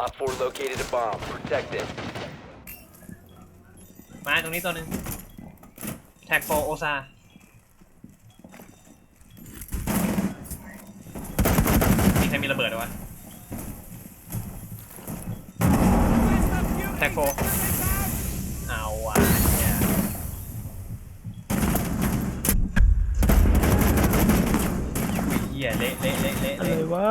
Op 4 located a bomb. Protect it. มาตรงนี้ตัวหนึ่งแท็กโฟโอซามีใครมีระเบิดหรอวะแท็กโฟเอาว่ะเนี่ยอุ้ยเหี้ยเละเละเละเละอะไรเละวะ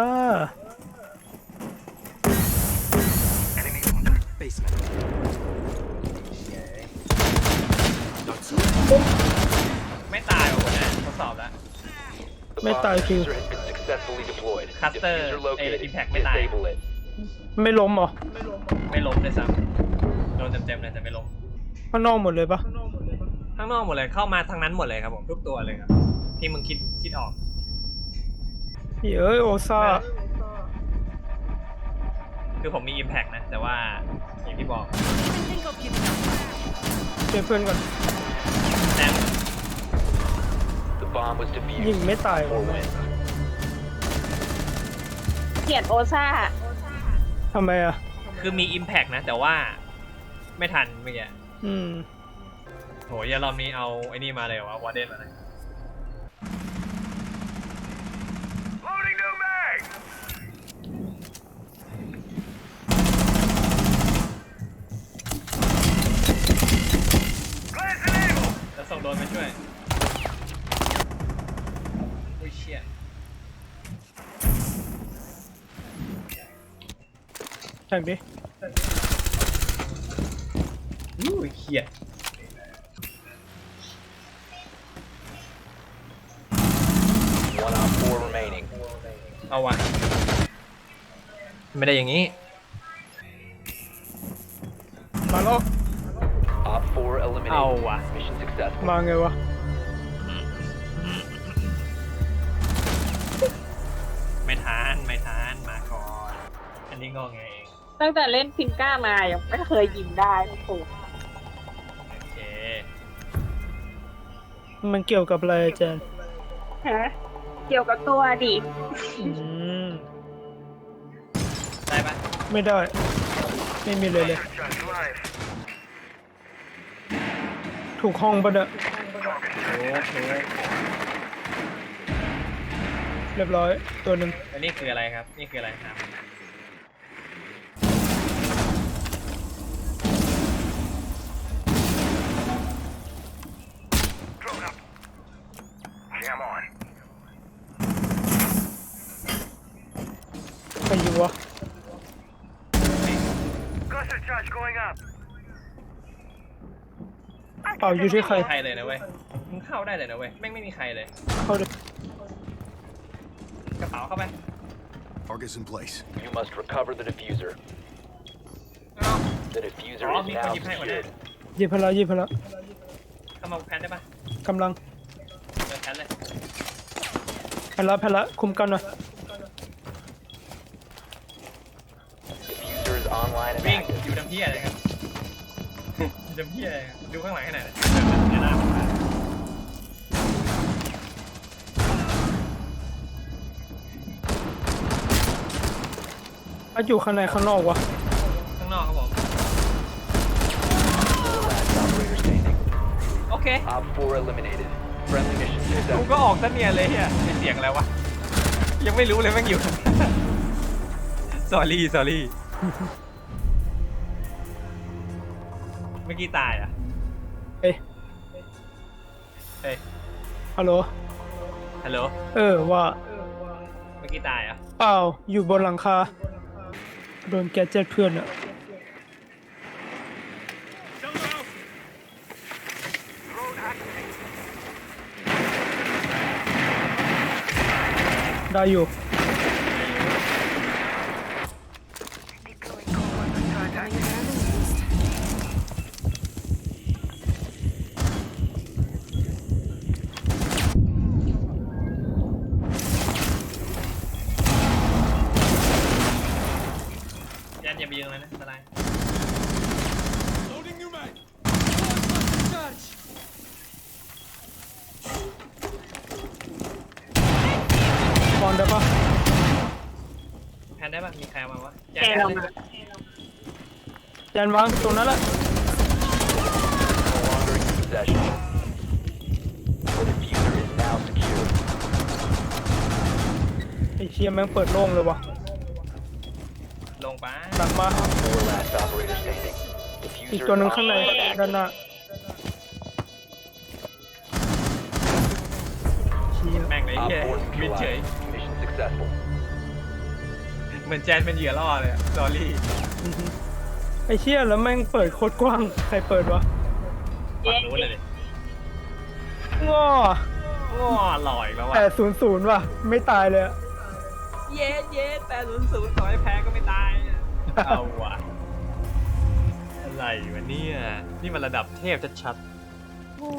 ไม่ตายว่ะคนนะทด สอบแล้ว The Mấy bomb tài kìa. diffuser has been successfully deployed. Cutter, Diffuser located. eh, impact mấy tài. Disable it. ไม่ล้มเหรอไม่ล้มเลยซ้ำโดนเต็มๆเลยแต่ไม่ล้ม ข้างนอกหมดเลยปะข้างนอกหมดเลยเข้ามาทางนั้นหมดเลยครับผมทุกตัวเลยครับที่มึงคิดคิดออกเอ้ยโอซาคือผมมี Impact นะ แต่ว่าอย่างที่บอกเจอเพื่อนก่อนแซม The bomb was ยิง defused. ไม่ตาย Four วะ win. เกลียดโอซ่า ทำไมอะ คือมี Impact นะ แต่ว่าไม่ทันเมื่อกี้อืม โหอยารอบนี้เอาไอ้นี่มาเลยเหรอวะวอร์เดนมาเลย แล้วส่งโดนไปช่วย อุ้ยเชี่ย แข่งดิอุ้ยเชี่ย One op 4 remaining. เอาวะไม่ได้อย่างนี้ มาแล้ว Op 4เอา eliminated. วะ Mission successful. มาไงวะ ไม่ทานไม่ทานมาก่อน อันนี้งอไงเอง ตั้งแต่เล่นพินก้ามายังไม่เคยยิงได้โอ้โหโอเคมันเกี่ยวกับอะไรอาจารย์ฮะเกี่ยวกับตัวดิอืมได้ปะไม่ได้ ไม่มีเลยเลย ถูกห้องปะเนี่ยโอ้โหเรียบร้อยตัวหนึ่งอันนี้คืออะไรครับ นี่คืออะไรครับ ใครอยู่วะเปล่าอยู่ที่ใคร ไม่มีใครเลยนะเว้ยมึงเข้าได้เลยนะเว้ยแม่งไม่มีใครเลย เข้าดิกระเป๋าเข้าไป Target's in place. You must recover the diffuser. เอ้า The diffuser อ๋อ is มีคน now หยิบให้หมดเลย secured. หยิบพละหยิบพละเข้ามาแพนได้ปะกำลังเดินแพนเลยแพละแพละคุมกันหน่อย อยู่ดำเพี้ยเลยครับอยู่ดำเพี้ยเลยครับดูข้างหลังให้หน่อยนะเดี๋ยวนะอะอยู่ข้างในข้างนอกวะข้างนอกครับผม The last operator standing. โอเค Op 4 eliminated. Friendly mission กู successful. ก็ออกซะเนียนเลยเฮียเป็นเสียงอะไรวะ ยังไม่รู้เลยแม่งอยู่สอ มื่อกี้ตายอะเอ้ยเฮ้ยฮัลโหล ฮัลโหลเออว่าเมื่อกี้ตายอะเปล่าอยู่บนหลังคา โดนแกดเจ็ตเพื่อนอะได้อยู่ ยันอย่าไปยืนตรงนั้นนะอันตราย Loading new mag. บอล ได้ปะแพนได้ปะมีใครเอามาวะแกเรามานวางตรงนั้นแหละ No longer in possession. The diffuser is now secure. ไอ้เชียแม่งเปิดโล่งเลยวะลงไปหลังมา Four last operator standing. อีก Diffuser ตัวหนึ่ง is ข้างใน online and ด้าน active. หน้าเชียแม่งเลย Op เฮีย4มิดเฉย neutralized. Mission successful. เหมือนแจนเป็นเหยื่อล่อเลยสอรี่อือฮึไอ้เชี่ยแล้วแม่งเปิดโคตรกว้าง ใครเปิดวะฝั่งนู้นเลยดิง้อง้อหล่ออีกแล้วว่ะแต่ศูนย์ศูนย์ว่ะ ไม่ตายเลยอะเย็ดเย็ดแต่ศูนย์ศูนย์ต่อให้แพ้ก็ไม่ตาย เอาว่ะ อะไรวะเนี่ย นี่มันระดับเทพชัดโอ้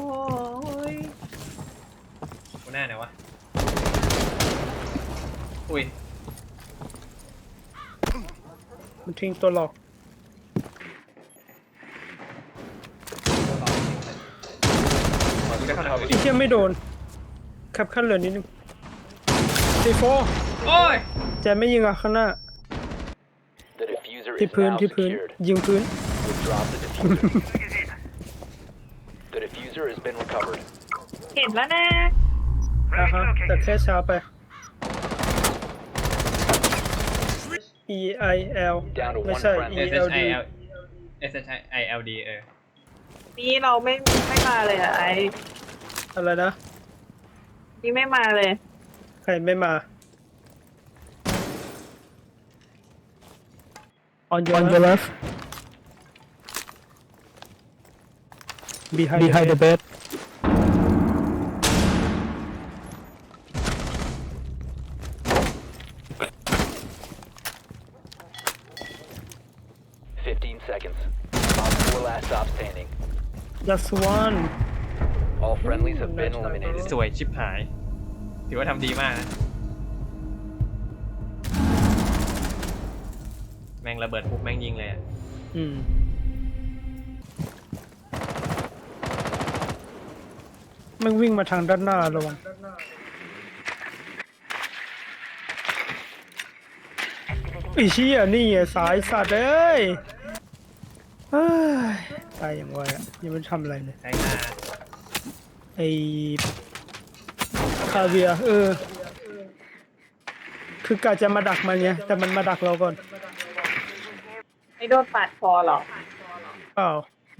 ยๆกูหน้าไหนวะ อุ้ย มันทิ้งตัวหลอกกูได้เข้าทางไอ้เชี่ยไม่โดนแคปขั้นเหลือนิดนึงซีโฟโอ้ยแจนไม่ยิงอะข้างหน้า The diffuser ที่ is พื้น now ที่พื้น secured. ยิงพื้น Withdraw the diffuser. The diffuser has been recovered. เห็นแล้วนะ อะฮะแต่แค่ช้าไป E I L Down to ไม่ one ใช่ friendly. E S L H D I L S H I L D เออ นี่เราไม่ไม่มาเลยอะไอ้อะไรนะ นี่ไม่มาเลย ใครไม่มา On your, On your left behind, behind the bed seconds. Op four last stop standing. just one All friendlies have been Nice try, eliminated. สวยชิบหาย ถือว่าทำดีมากนะ แม่งระเบิดปุ๊บแม่งยิงเลยอะอืม มันวิ่งมาทางด้านหน้าระวัง ไอ้เชี่ยนี่ไงสายสัตว์เอ้ย เฮ้ยตายอย่างไวอะยังไม่ทำอะไรเลยใช่หน้าไอ้คาเวียร์เออ คือกะจะมาดักมันไงแต่มันมาดักเราก่อนไม่โดนปาดคอหรอเปล่า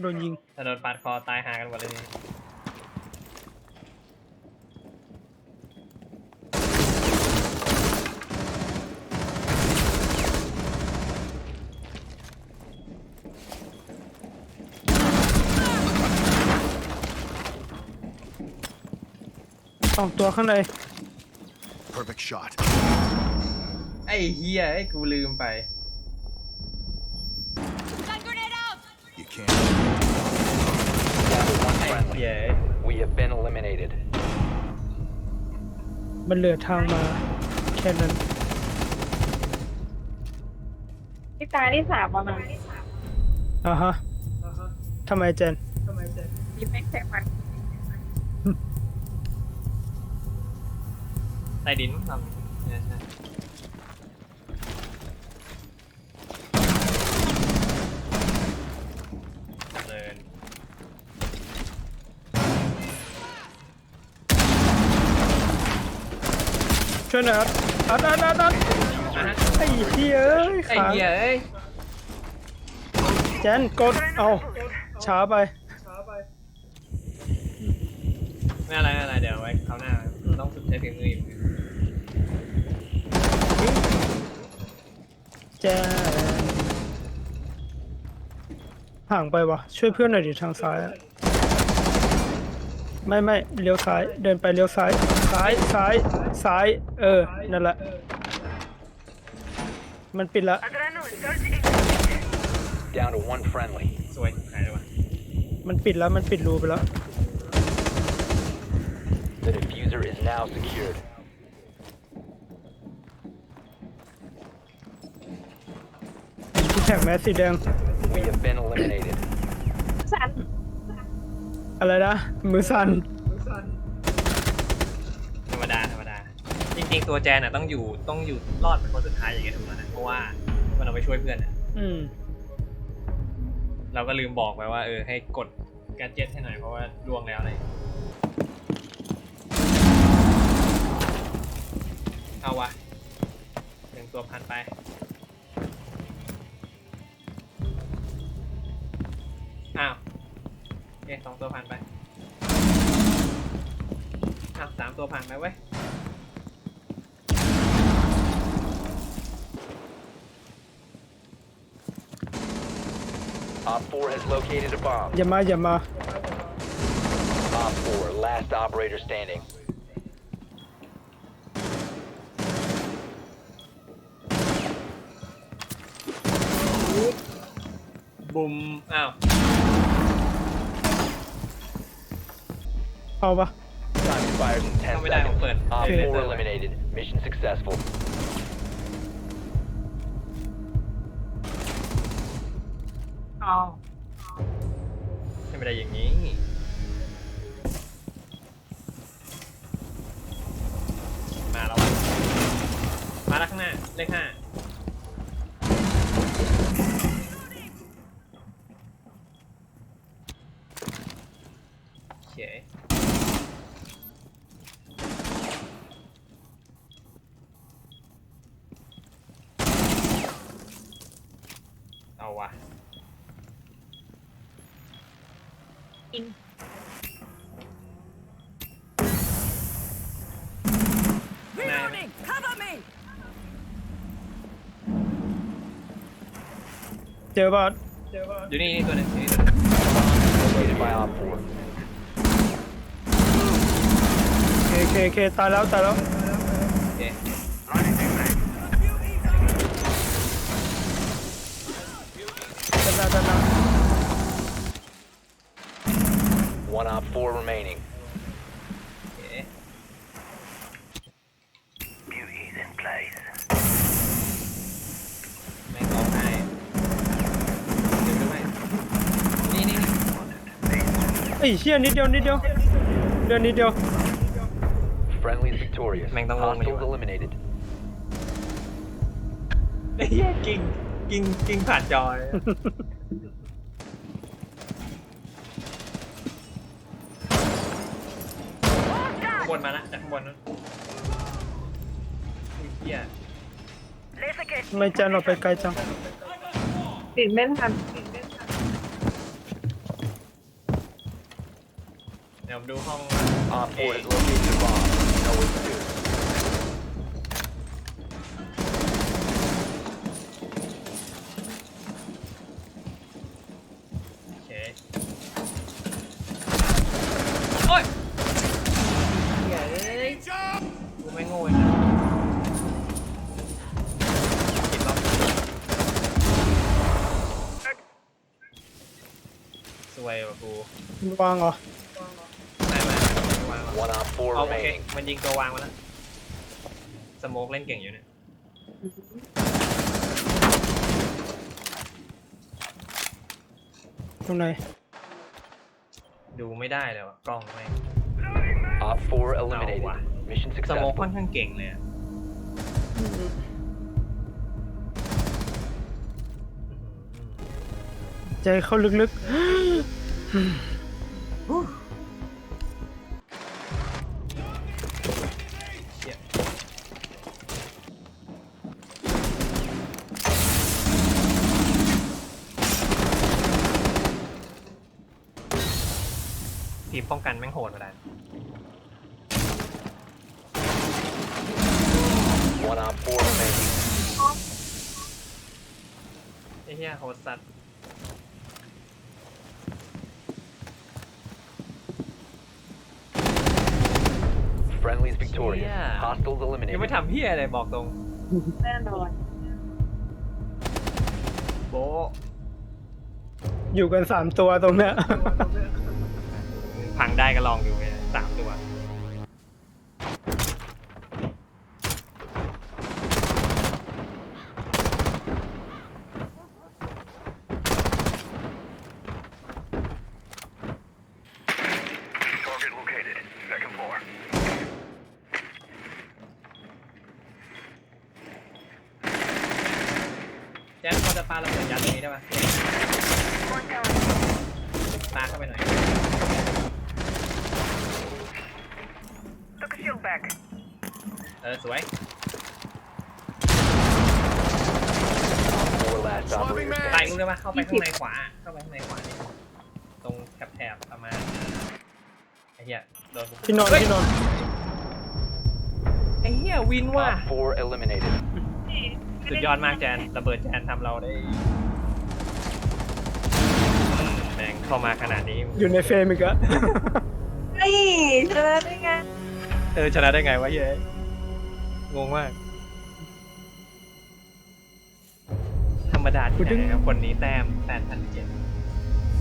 โดนยิงถ้าโดนปาดคอตายหากันหมดเลย องตัวข้างใน Perfect shot. ไอ้เฮียไอ้กูลืมไป You can't. Down to one ไอ้ friendly. เฮีย We have been eliminated. มันเหลือทางมา แค่นั้นที่ตาที่สามมามาอ่าฮะทำไมเจนนี่ไม่แค่มัน ใต้ดินมั้งทำใช่ใช่เดินช่วยหน่อยอัดอัดอัดอัดอัดอะฮะไอ้เหี้ยเอ้ยไอ้ขาเฮียเอ้ยเจนกดเอาช้าไป ไม่อะไรไม่อะไรเดี๋ยวไว้คราวหน้า ต้องฝึกใช้ฝีมืออีกแจนห่างไปวะช่วยเพื่อนหน่อยดิทางซ้ายอะไม่ไม่เลี้ยวซ้ายเดินไปเลี้ยวซ้ายซ้ายซ้ายซ้าย เออ นั่นแหละ มันปิดละ Down to one friendly. สวยหายเลยวะมันปิดแล้วมันปิดรูไปแล้ว The diffuser is now secured. ที่แท็กแมสสีแดง We have been eliminated. สันอะไรนะ มือสั่นธรรมดาธรรมดา จริงๆตัวแจนอะต้องอยู่ต้องอยู่รอดเป็นคนสุดท้ายอย่างเงี้ยทุกคนนะเพราะว่ามันเอาไปช่วยเพื่อนอะอืม เราก็ลืมบอกไปว่าเออให้กดแกดเจ็ตให้หน่อยเพราะว่าล่วงแล้วอะไร เอาวะหนึ่งตัวพันไป อ้าวเอ๊ะสองตัวผ่านไป อ้าวสามตัวผ่านไปเว้ย Op 4 has located a bomb. อย่ามาอย่ามา Op 4, last operator standing. บุมอ้าวเอาปะ Time expires in 10เข้าไม่ได้ผม seconds. เปิด Op เอเล4เซอร์ไว้ eliminated. Mission successful. เอาให้ไม่ได้อย่างนี้ มาแล้ววะมาแล้วข้างหน้าเลขห้าโอเค เอาวะอิน Reloading! Cover me! เจอป่ะอยู่นี่นี่ตัวหนึงอยู่นี่ตัวหนึง Located by Op 4. เคเคเคตายแล้วตายแล้ว One Op 4 remaining. โอเค Beauty's in place. แม่งร้องไห้เดี๋ยวด้วยนี่นี่นี่ไอ้ยเชี่ยนิดเดียวนิดเดียวเดือนนิดเดียว Friendly's victorious. Mang tông luôn Hostiles rồi. eliminated. ไอ้เหี้ยกิ้งกิ้งกิ้งผ่านจอย บนมาละจากข้างบนนั้นอุ้ยเหี้ยทำไม่จันออกไปไกลจังติดไม่ทันเดี๋ยวผมดูห้อง Op 4 has located a bomb. Know what to do. โอเคโอ้ยเหี้ยเอ้ยกูไม่โง่เลยนะปิดล็อกสวยว่ะกู วางเหรอไม่ไม่ไม่วางหรอก One Op 4เอาโอเค remaining. มันยิงตัววางมาแล้ว สโมกเล่นเก่งอยู่เนี่ย ตรงไหนดูไม่ได้เลยว่ะกล้องไม่ง Op 4 eliminated. wow. Mission สโมก successful. ค่อนข้างเก่งเลยอะใจเข้าลึกเชี่ย ทีมป้องกันแม่งโหดมาได้ One Op 4 remaining. ไอ้เหี้ยโหดสัตว์ Friendly's victorious. Yeah. Hostiles ยัง eliminated. ไม่ทำเหี้ยอะไรบอกตรง แน่นอนโบะๆอยู่กันสามตัวตรงเนี้ย พังได้ก็ลองดูไปสามตัว Target located. Second floor. แจ๊คพอจะปาระเบิดยัดตรงนี้ได้ปะตาเข้าไปหน่อยเออสวย Four last operators ตาย standing. รู้ได้ปะเข้าไปข้างในขวา เข้าไปข้างในขวานี่ตรงแถบๆประมาณไอ้เหี้ยโดนกูที่นอนเฮ้ยที่นอนไอ้เหี้ยวินว่ะ Op 4 eliminated. สุดยอดมากแจนระเบิดแจนทำเราได้อืมแม่งเข้ามาขนาดนี้ อยู่ในเฟรมอีกอะเฮ้ยชนะได้ไงเออชนะได้ไงวะเย้ยงงมาก ธรรมดาที่ไหนครับคนนี้แต้มแปดพันเจ็ด